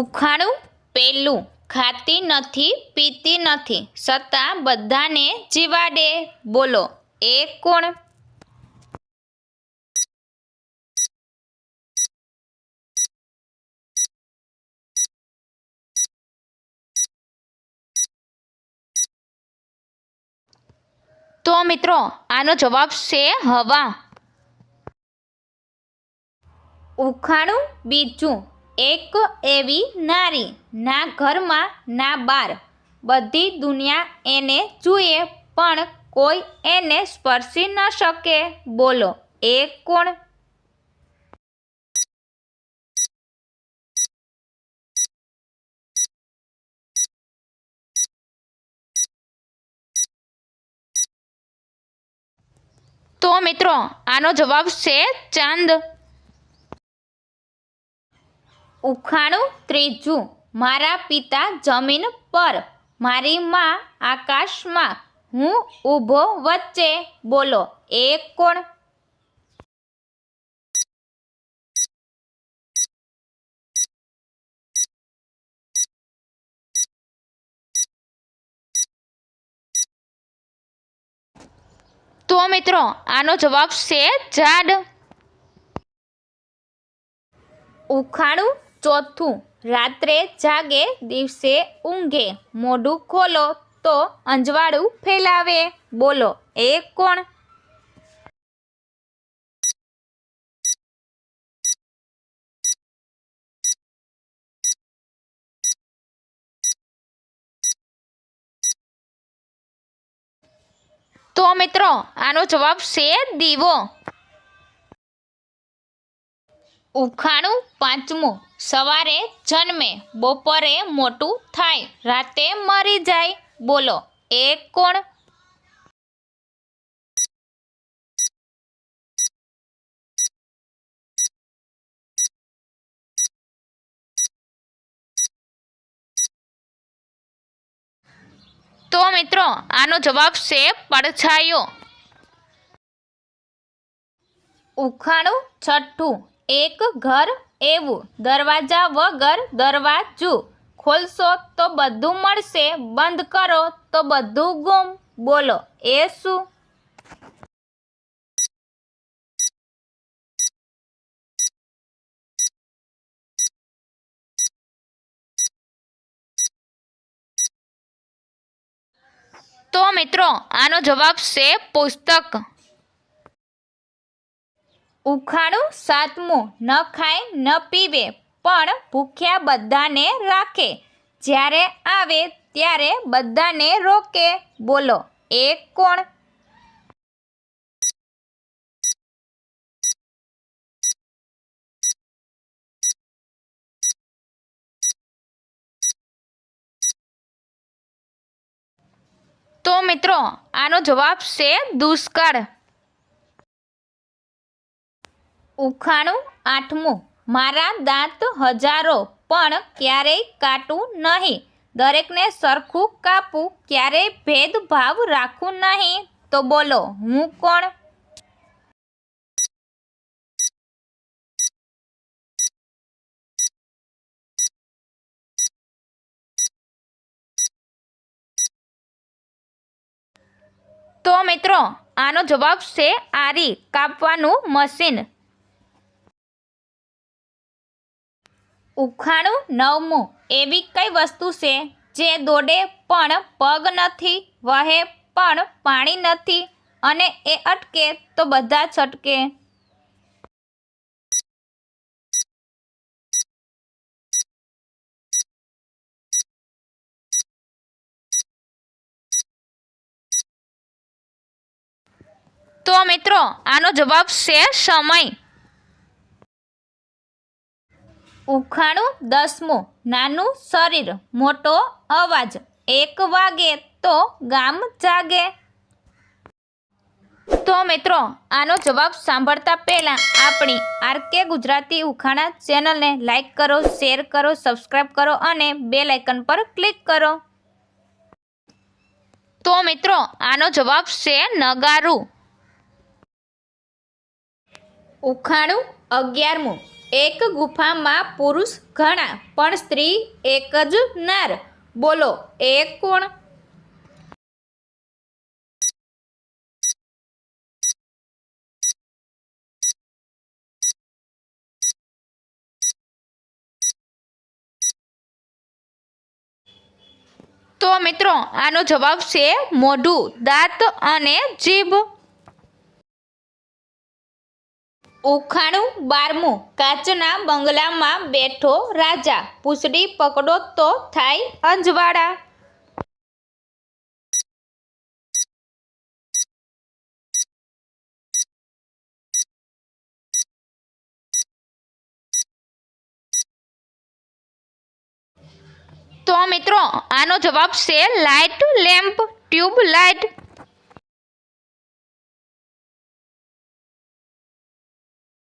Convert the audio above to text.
ઉખાણું પેલું. ખાતી નથી, પીતી નથી. છતાં બધાને જીવાડે. બોલો, એ કોણ? તો મિત્રો, આનો જવાબ છે હવા. ઉખાણું બીજું. એક એવી નારી. ના ઘરમાં, ના બાર. બધી દુનિયા એને જુએ, પણ કોઈ એને સ્પર્શી ન શકે. બોલો, એ કોણ? તો મિત્રો, આનો જવાબ છે ચાંદ. ઉખાણું ત્રીજું મારા પિતા જમીન પર મારી માં આકાશમાં હું ઊભો વચ્ચે બોલો એ કોણ? તો મિત્રો આનો જવાબ છે ઝાડ. ઉખાણું ચોથું, રાત્રે જાગે, દિવસે ઊંઘે. મોઢું ખોલો તો અંજવાળું ફેલાવે. બોલો, એ કોણ? તો મિત્રો, આનો જવાબ છે દીવો. ઉખાણું પાંચમું સવારે જન્મે બપોરે મોટું થાય રાતે મરી જાય બોલો એ કોણ તો મિત્રો આનો જવાબ છે પડછાયો ઉખાણું છઠ્ઠું એક ઘર એવું, દરવાજા વગર દરવાજું. ખોલશો તો બધું મળશે, બંધ કરો તો બધું ગુમ. બોલો, એ શું? તો મિત્રો, આનો જવાબ છે પુસ્તક. ઉખાણું સાતમું, ન ખાય, ન પીવે, પણ ભૂખ્યા બધાને રાખે. જ્યારે આવે ત્યારે બધાને રોકે. બોલો, એ કોણ? તો મિત્રો, આનો જવાબ છે દુષ્કાળ. ઉખાણું આઠમું. મારા દાંત હજારો, પણ ક્યારેય કાટું નહીં. દરેકને સરખું કાપું, ક્યારેય ભેદભાવ રાખું નહીં. તો બોલો, હું કોણ? તો મિત્રો, આનો જવાબ છે આરી કાપવાનું મશીન. ઉખાણું નવમું એવી કઈ વસ્તુ છે જે દોડે પણ પગ નથી, વહે પણ પાણી નથી અને એ અટકે તો બધા છટકે? તો મિત્રો, આનો જવાબ છે સમય. ઉખાણું દસમું, નાનું શરીર, મોટો અવાજ. એક વાગે તો ગામ જાગે. તો મિત્રો, આનો જવાબ સાંભળતા પહેલાં આપણી આરકે ગુજરાતી ઉખાણા ચેનલને લાઈક કરો, શેર કરો સબસ્ક્રાઈબ કરો અને બે લાઇકન પર ક્લિક કરો. તો મિત્રો, આનો જવાબ છે નગારું. ઉખાણું અગિયારમું એક ગુફામાં પુરુષ ઘણા, પણ સ્ત્રી એક જ નાર. બોલો, એ કોણ? તો મિત્રો, આનો જવાબ છે મોઢું, દાંત અને જીભ. ઉખાણું બારમું. કાચના બંગલામાં બેઠો રાજા. પૂછડી પકડો તો થાય અંજવાળા. તો મિત્રો, આનો જવાબ છે લાઇટ લેમ્પ ટ્યુબ લાઇટ